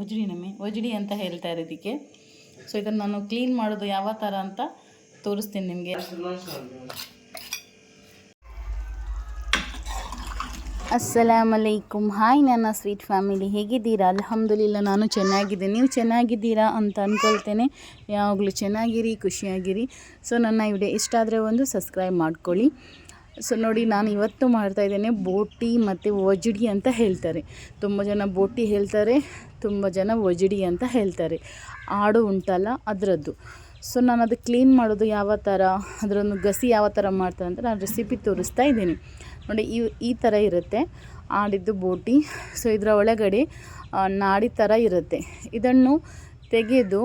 ಒಜಡಿ ನಮ್ಮಿ ಒಜಡಿ ಅಂತ ಹೇಳ್ತಾರೆ ಇದಕ್ಕೆ ಸೊ ಇದನ್ನು ನಾನು ಕ್ಲೀನ್ ಮಾಡೋದು ಯಾವ ಥರ ಅಂತ ತೋರಿಸ್ತೀನಿ ನಿಮಗೆ. ಅಸ್ಸಲಾಮಲೈಕುಮ್ ಹಾಯ್ ನನ್ನ ಸ್ವೀಟ್ ಫ್ಯಾಮಿಲಿ ಹೇಗಿದ್ದೀರಾ? ಅಲ್ಹಮ್ದುಲಿಲ್ಲ, ನಾನು ಚೆನ್ನಾಗಿದ್ದೀನಿ. ನೀವು ಚೆನ್ನಾಗಿದ್ದೀರಾ ಅಂತ ಅಂದ್ಕೊಳ್ತೇನೆ ಯಾವಾಗಲೂ ಚೆನ್ನಾಗಿರಿ, ಖುಷಿಯಾಗಿರಿ. ಸೊ ನನ್ನ ವಿಡಿಯೋ ಇಷ್ಟ ಆದರೆ ಒಂದು ಸಬ್ಸ್ಕ್ರೈಬ್ ಮಾಡ್ಕೊಳ್ಳಿ. ಸೊ ನೋಡಿ, ನಾನು ಇವತ್ತು ಮಾಡ್ತಾಯಿದ್ದೇನೆ ಬೋಟಿ ಮತ್ತು ಒಜಡಿ ಅಂತ ಹೇಳ್ತಾರೆ. ತುಂಬ ಜನ ಬೋಟಿ ಹೇಳ್ತಾರೆ. ತುಂಬ ಜನ ಒಜಿಡಿ ಅಂತ ಹೇಳ್ತಾರೆ. ಆಡು ಉಂಟಲ್ಲ ಅದರದ್ದು. ಸೊ ನಾನು ಅದು ಕ್ಲೀನ್ ಮಾಡೋದು ಯಾವ ಥರ ಅದರೊಂದು ಗಸಿ ಯಾವ ಥರ ಮಾಡ್ತಾರೆ ಅಂತ ನಾನು ರೆಸಿಪಿ ತೋರಿಸ್ತಾ ಇದ್ದೀನಿ. ನೋಡಿ, ಈ ಈ ಥರ ಇರುತ್ತೆ. ಆಡಿದ್ದು ಬೋಟಿ. ಸೊ ಇದರ ಒಳಗಡೆ ನಾಡಿ ಥರ ಇರುತ್ತೆ. ಇದನ್ನು ತೆಗೆದು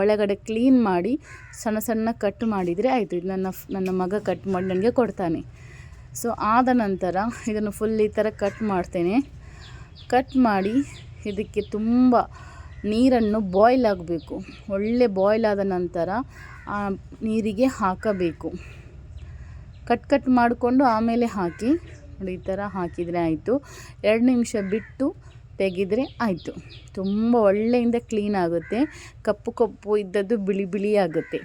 ಒಳಗಡೆ ಕ್ಲೀನ್ ಮಾಡಿ, ಸಣ್ಣ ಸಣ್ಣ ಕಟ್ ಮಾಡಿದರೆ ಆಯಿತು. ಇದು ನನ್ನ ನನ್ನ ಮಗ ಕಟ್ ಮಾಡಿ, ನನಗೆ ಕೊಡ್ತಾನೆ. ಸೊ ಆದ ನಂತರ ಇದನ್ನು ಫುಲ್ ಈ ಥರ ಕಟ್ ಮಾಡ್ತೇನೆ. ಕಟ್ ಮಾಡಿ ಇದಕ್ಕೆ ತುಂಬ ನೀರನ್ನು ಬಾಯ್ಲ್ ಆಗಬೇಕು. ಒಳ್ಳೆ ಬಾಯ್ಲ್ ಆದ ನಂತರ ಆ ನೀರಿಗೆ ಹಾಕಬೇಕು. ಕಟ್ ಕಟ್ ಮಾಡಿಕೊಂಡು ಆಮೇಲೆ ಹಾಕಿ, ನೋಡಿ ಈ ಥರ ಹಾಕಿದರೆ ಆಯಿತು. ಎರಡು ನಿಮಿಷ ಬಿಟ್ಟು ತೆಗೆದರೆ ಆಯಿತು. ತುಂಬ ಒಳ್ಳೆಯಿಂದ ಕ್ಲೀನ್ ಆಗುತ್ತೆ. ಕಪ್ಪು ಕಪ್ಪು ಇದ್ದದ್ದು ಬಿಳಿ ಬಿಳಿ ಆಗುತ್ತೆ.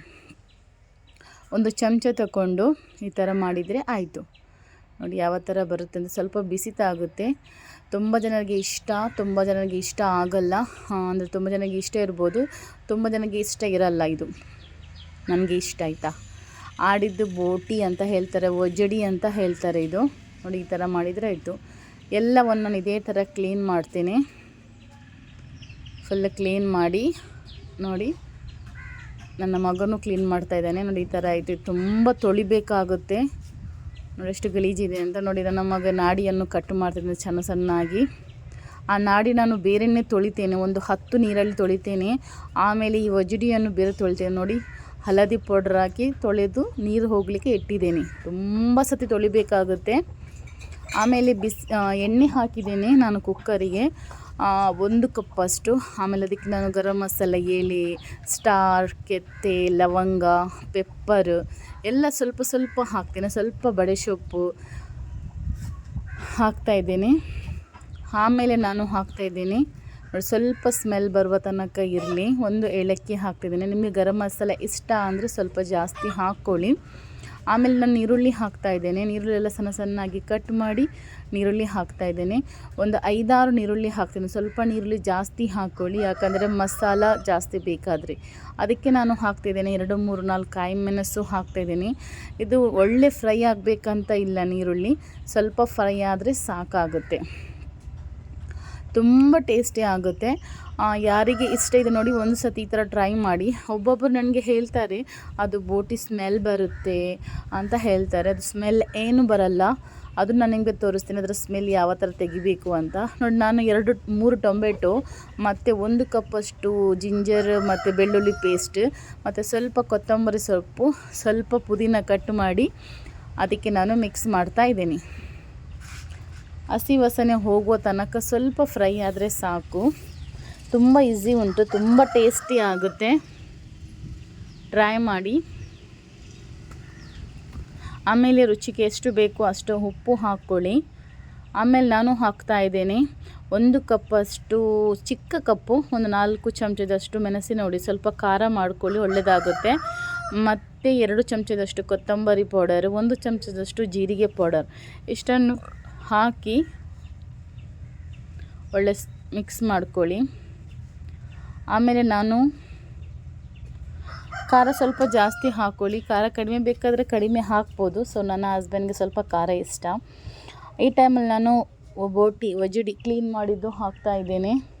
ಒಂದು ಚಮಚ ತಗೊಂಡು ಈ ಥರ ಮಾಡಿದರೆ ಆಯಿತು. ನೋಡಿ ಯಾವ ಥರ ಬರುತ್ತೆ ಅಂದರೆ ಸ್ವಲ್ಪ ಬಿಸಿತ ಆಗುತ್ತೆ. ತುಂಬ ಜನರಿಗೆ ಇಷ್ಟ, ತುಂಬ ಜನರಿಗೆ ಇಷ್ಟ ಆಗಲ್ಲ. ಅಂದರೆ ತುಂಬ ಜನರಿಗೆ ಇಷ್ಟ ಇರ್ಬೋದು. ತುಂಬ ಜನರಿಗೆ ಇಷ್ಟ ಇರಲ್ಲ ಇದು. ನನಗೆ ಇಷ್ಟ ಆಯಿತಾ? ಆಡಿದ್ದು ಬೋಟಿ ಅಂತ ಹೇಳ್ತಾರೆ ಒಜಡಿ ಅಂತ ಹೇಳ್ತಾರೆ ಇದು. ನೋಡಿ, ಈ ಥರ ಮಾಡಿದರೆ ಆಯಿತು. ಎಲ್ಲವನ್ನು ನಾನು ಇದೇ ಥರ ಕ್ಲೀನ್ ಮಾಡ್ತೀನಿ. ಫುಲ್ ಕ್ಲೀನ್ ಮಾಡಿ, ನೋಡಿ. ನನ್ನ ಮಗನೂ ಕ್ಲೀನ್ ಮಾಡ್ತಾ ಇದ್ದಾನೆ. ನೋಡಿ, ಈ ಥರ ಆಯಿತು. ತುಂಬ ತೊಳಿಬೇಕಾಗುತ್ತೆ. ನೋಡಿ ಎಷ್ಟು ಗಲೀಜಿದೆ ಅಂತ ನೋಡಿ ನನ್ನ ಮಗ ನಾಡಿಯನ್ನು ಕಟ್ ಮಾಡ್ತೀನಿ ಸಣ್ಣ ಸಣ್ಣಾಗಿ. ಆ ನಾಡಿ ನಾನು ಬೇರೆನ್ನೇ ತೊಳಿತೇನೆ, ಒಂದು ಹತ್ತು ನೀರಲ್ಲಿ ತೊಳಿತೇನೆ. ಆಮೇಲೆ ಈ ಒಜಡಿಯನ್ನು ಬೇರೆ ತೊಳಿತೇನೆ ನೋಡಿ, ಹಳದಿ ಪೌಡ್ರ್ ಹಾಕಿ ತೊಳೆದು ನೀರು ಹೋಗಲಿಕ್ಕೆ ಇಟ್ಟಿದ್ದೇನೆ. ತುಂಬ ಸತಿ ತೊಳಿಬೇಕಾಗುತ್ತೆ. ಆಮೇಲೆ ಬಿಸಿ ಎಣ್ಣೆ ಹಾಕಿದ್ದೇನೆ ನಾನು ಕುಕ್ಕರಿಗೆ ಒಂದು ಕಪ್ಪಷ್ಟು ಆಮೇಲೆ ಅದಕ್ಕೆ ನಾನು ಗರಂ ಮಸಾಲ, ಎಲೆ, ಸ್ಟಾರ್, ಕೆತ್ತೆ, ಲವಂಗ, ಪೆಪ್ಪರ್ ಎಲ್ಲ ಸ್ವಲ್ಪ ಸ್ವಲ್ಪ ಹಾಕ್ತೇನೆ. ಸ್ವಲ್ಪ ಬಡೆ ಸೊಪ್ಪು ಇದ್ದೀನಿ. ಆಮೇಲೆ ನಾನು ಹಾಕ್ತಾ ಇದ್ದೀನಿ. ಸ್ವಲ್ಪ ಸ್ಮೆಲ್ ಬರುವ ತನಕ ಇರಲಿ. ಒಂದು ಏಲಕ್ಕಿ ಹಾಕ್ತಿದ್ದೀನಿ. ನಿಮಗೆ ಗರಂ ಮಸಾಲ ಇಷ್ಟ ಅಂದರೆ ಸ್ವಲ್ಪ ಜಾಸ್ತಿ ಹಾಕ್ಕೊಳ್ಳಿ. ಆಮೇಲೆ ನಾನು ಈರುಳ್ಳಿ ಹಾಕ್ತಾ ಇದ್ದೇನೆ. ನೀರುಳ್ಳಿ ಎಲ್ಲ ಸಣ್ಣ ಸಣ್ಣಾಗಿ ಕಟ್ ಮಾಡಿ ನೀರುಳ್ಳಿ ಹಾಕ್ತಾ ಇದ್ದೇನೆ. ಒಂದು ಐದಾರು ನೀರುಳ್ಳಿ ಹಾಕ್ತೀನಿ. ಸ್ವಲ್ಪ ನೀರುಳ್ಳಿ ಜಾಸ್ತಿ ಹಾಕ್ಕೊಳ್ಳಿ ಯಾಕಂದರೆ ಮಸಾಲ ಜಾಸ್ತಿ ಬೇಕಾದರೆ. ಅದಕ್ಕೆ ನಾನು ಹಾಕ್ತಿದ್ದೇನೆ ಎರಡು, ಮೂರು, ನಾಲ್ಕು ಕಾಯಿ ಮೆಣಸು ಹಾಕ್ತಾಯಿದ್ದೀನಿ ಇದು ಒಳ್ಳೆ ಫ್ರೈ ಆಗಬೇಕಂತ ಇಲ್ಲ ನೀರುಳ್ಳಿ. ಸ್ವಲ್ಪ ಫ್ರೈ ಆದರೆ ಸಾಕಾಗುತ್ತೆ. ತುಂಬ ಟೇಸ್ಟಿ ಆಗುತ್ತೆ. ಯಾರಿಗೆ ಇಷ್ಟ ಇದೆ ನೋಡಿ, ಒಂದು ಸತಿ ಈ ಥರ ಟ್ರೈ ಮಾಡಿ. ಒಬ್ಬೊಬ್ಬರು ನನಗೆ ಹೇಳ್ತಾರೆ, ಅದು ಬೋಟಿ ಸ್ಮೆಲ್ ಬರುತ್ತೆ ಅಂತ ಹೇಳ್ತಾರೆ. ಅದು ಸ್ಮೆಲ್ ಏನು ಬರಲ್ಲ. ಅದು ನಾನು ನಿಮಗೆ ತೋರಿಸ್ತೀನಿ, ಅದರ ಸ್ಮೆಲ್ ಯಾವ ಥರ ತೆಗಿಬೇಕು ಅಂತ. ನೋಡಿ, ನಾನು ಎರಡು, ಮೂರು ಟೊಮೆಟೊ, ಮತ್ತು ಒಂದು ಕಪ್ಪಷ್ಟು ಜಿಂಜರ್ ಮತ್ತು ಬೆಳ್ಳುಳ್ಳಿ ಪೇಸ್ಟ್ ಮತ್ತು ಸ್ವಲ್ಪ ಕೊತ್ತಂಬರಿ ಸೊಪ್ಪು, ಸ್ವಲ್ಪ ಪುದೀನ ಕಟ್ ಮಾಡಿ, ಅದಕ್ಕೆ ನಾನು ಮಿಕ್ಸ್ ಮಾಡ್ತಾ ಇದ್ದೀನಿ. ಹಸಿ ವಾಸನೆ ಹೋಗುವ ತನಕ ಸ್ವಲ್ಪ ಫ್ರೈ ಆದರೆ ಸಾಕು. ತುಂಬ ಈಸಿ ಉಂಟು, ತುಂಬ ಟೇಸ್ಟಿ ಆಗುತ್ತೆ. ಟ್ರೈ ಮಾಡಿ. ಆಮೇಲೆ ರುಚಿಗೆ ಎಷ್ಟು ಬೇಕು ಅಷ್ಟು ಉಪ್ಪು ಹಾಕ್ಕೊಳ್ಳಿ ಆಮೇಲೆ ನಾನು ಹಾಕ್ತಾ ಇದ್ದೇನೆ. ಒಂದು ಕಪ್ಪಷ್ಟು ಚಿಕ್ಕ ಕಪ್ಪು, ಒಂದು ನಾಲ್ಕು ಚಮಚದಷ್ಟು ಮೆಣಸಿನ ಹುಡಿ ಸ್ವಲ್ಪ ಖಾರ ಮಾಡ್ಕೊಳ್ಳಿ ಒಳ್ಳೆಯದಾಗುತ್ತೆ ಮತ್ತು ಎರಡು ಚಮಚದಷ್ಟು ಕೊತ್ತಂಬರಿ ಪೌಡರ್, ಒಂದು ಚಮಚದಷ್ಟು ಜೀರಿಗೆ ಪೌಡರ್. ಇಷ್ಟನ್ನು ಹಾಕಿ ಒಳ್ಳೆ ಮಿಕ್ಸ್ ಮಾಡ್ಕೊಳ್ಳಿ. ಆಮೇಲೆ ನಾನು ಖಾರ ಸ್ವಲ್ಪ ಜಾಸ್ತಿ ಹಾಕೊಳ್ಳಿ. ಖಾರ ಕಡಿಮೆ ಬೇಕಾದರೆ ಕಡಿಮೆ ಹಾಕ್ಬೋದು. ಸೊ, ನನ್ನ ಹಸ್ಬೆಂಡ್ಗೆ ಸ್ವಲ್ಪ ಖಾರ ಇಷ್ಟ. ಈ ಟೈಮಲ್ಲಿ ನಾನು ಬೋಟಿ, ವಜಡಿ ಕ್ಲೀನ್ ಮಾಡಿದ್ದು ಹಾಕ್ತಾ ಇದ್ದೇನೆ.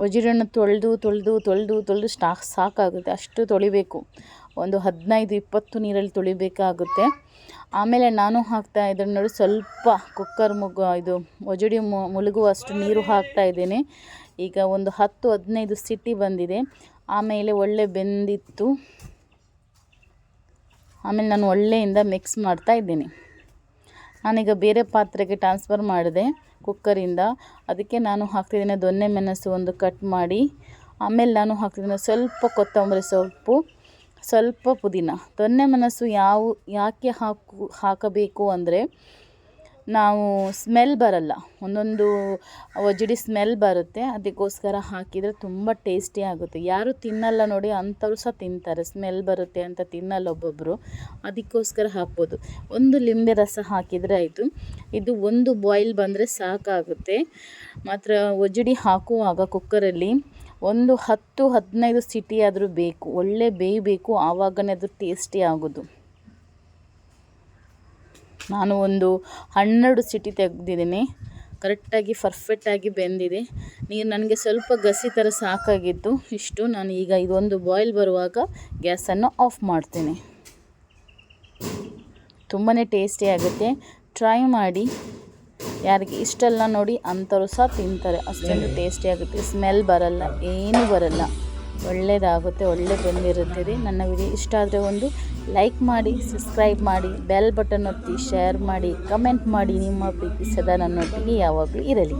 ವಜಡಿಯನ್ನು ತೊಳೆದು ತೊಳೆದು ತೊಳೆದು ತೊಳೆದು ಸ್ಟಾಕ್ ಸಾಕಾಗುತ್ತೆ. ಅಷ್ಟು ತೊಳಿಬೇಕು. ಒಂದು ಹದಿನೈದು ಇಪ್ಪತ್ತು ನೀರಲ್ಲಿ ತೊಳಿಬೇಕಾಗುತ್ತೆ. ಆಮೇಲೆ ನಾನು ಹಾಕ್ತಾ ಇದ್ದೀನಿ ನೋಡಿ, ಸ್ವಲ್ಪ ಕುಕ್ಕರ್ ಮುಗ, ಇದು ಒಜಡಿ ಮುಳುಗುವಷ್ಟು ನೀರು ಹಾಕ್ತಾ ಇದ್ದೇನೆ. ಈಗ ಒಂದು ಹತ್ತು, ಹದಿನೈದು ಸಿಟಿ ಬಂದಿದೆ. ಆಮೇಲೆ ಒಳ್ಳೆ ಬೆಂದಿತ್ತು. ಆಮೇಲೆ ನಾನು ಒಳ್ಳೆಯಿಂದ ಮಿಕ್ಸ್ ಮಾಡ್ತಾ ಇದ್ದೀನಿ. ನಾನೀಗ ಬೇರೆ ಪಾತ್ರೆಗೆ ಟ್ರಾನ್ಸ್ಫರ್ ಮಾಡಿದೆ. ಕುಕ್ಕರಿಂದ. ಅದಕ್ಕೆ ನಾನು ಹಾಕ್ತಿದ್ದೀನಿ ದೊನ್ನೆ ಮೆಣಸು ಒಂದು ಕಟ್ ಮಾಡಿ. ಆಮೇಲೆ ನಾನು ಹಾಕ್ತಿದ್ದೀನಿ ಸ್ವಲ್ಪ ಕೊತ್ತಂಬರಿ ಸೊಪ್ಪು, ಸ್ವಲ್ಪ ಪುದೀನ. ದೊನ್ನೆ ಮೆಣಸು ಯಾವ, ಯಾಕೆ ಹಾಕು, ಹಾಕಬೇಕು ಅಂದರೆ ನಾವು ಸ್ಮೆಲ್ ಬರಲ್ಲ. ಒಂದೊಂದು ಒಜಡಿ ಸ್ಮೆಲ್ ಬರುತ್ತೆ. ಅದಕ್ಕೋಸ್ಕರ ಹಾಕಿದರೆ ತುಂಬ ಟೇಸ್ಟಿ ಆಗುತ್ತೆ. ಯಾರು ತಿನ್ನಲ್ಲ ನೋಡಿ ಅಂಥವ್ರು ಸಹ ತಿಂತಾರೆ. ಸ್ಮೆಲ್ ಬರುತ್ತೆ ಅಂತ ತಿನ್ನಲ್ಲ ಒಬ್ಬೊಬ್ಬರು ಅದಕ್ಕೋಸ್ಕರ ಹಾಕ್ಬೋದು. ಒಂದು ಲಿಂಬೆ ರಸ ಹಾಕಿದರೆ ಆಯಿತು. ಇದು ಒಂದು ಬಾಯ್ಲ್ ಬಂದರೆ ಸಾಕಾಗುತ್ತೆ. ಮಾತ್ರ ಒಜಡಿ ಹಾಕುವಾಗ ಕುಕ್ಕರಲ್ಲಿ ಒಂದು ಹತ್ತು ಹದಿನೈದು ಸಿಟಿ ಆದರೂ ಬೇಕು. ಒಳ್ಳೆ ಬೇಯಬೇಕು ಆವಾಗನೇ ಅದು ಟೇಸ್ಟಿ ಆಗೋದು. ನಾನು ಒಂದು ಹನ್ನೆರಡು ಸಿಟಿ ತೆಗೆದಿದ್ದೀನಿ. ಕರೆಕ್ಟಾಗಿ, ಪರ್ಫೆಕ್ಟಾಗಿ ಬೆಂದಿದೆ. ನೀರು ನನಗೆ ಸ್ವಲ್ಪ ಗಸಿ ಥರ ಸಾಕಾಗಿತ್ತು. ಇಷ್ಟು ನಾನು ಈಗ ಇದೊಂದು ಬಾಯ್ಲ್ ಬರುವಾಗ ಗ್ಯಾಸನ್ನು ಆಫ್ ಮಾಡ್ತೀನಿ. ತುಂಬಾ ಟೇಸ್ಟಿ ಆಗುತ್ತೆ. ಟ್ರೈ ಮಾಡಿ. ಯಾರಿಗೆ ಇಷ್ಟೆಲ್ಲ ನೋಡಿ ಅಂಥವ್ರು ಸಹ ತಿಂತಾರೆ. ಅಷ್ಟೊಂದು ಟೇಸ್ಟಿ ಆಗುತ್ತೆ. ಸ್ಮೆಲ್ ಬರಲ್ಲ. ಏನೂ ಬರಲ್ಲ. ಒಳ್ಳೆಯದಾಗುತ್ತೆ ಒಳ್ಳೆ ಬಂದಿರುತ್ತದೆ ನನ್ನ ವಿಡಿಯೋ ಇಷ್ಟ ಆದರೆ ಒಂದು ಲೈಕ್ ಮಾಡಿ ಸಬ್ಸ್ಕ್ರೈಬ್ ಮಾಡಿ ಬೆಲ್ ಬಟನ್ ಒತ್ತಿ ಶೇರ್ ಮಾಡಿ ಕಮೆಂಟ್ ಮಾಡಿ ನಿಮ್ಮ ಪ್ರೀತಿ ಸದಾ ನನ್ನೊಟ್ಟಿಗೆ ಯಾವಾಗಲೂ ಇರಲಿ.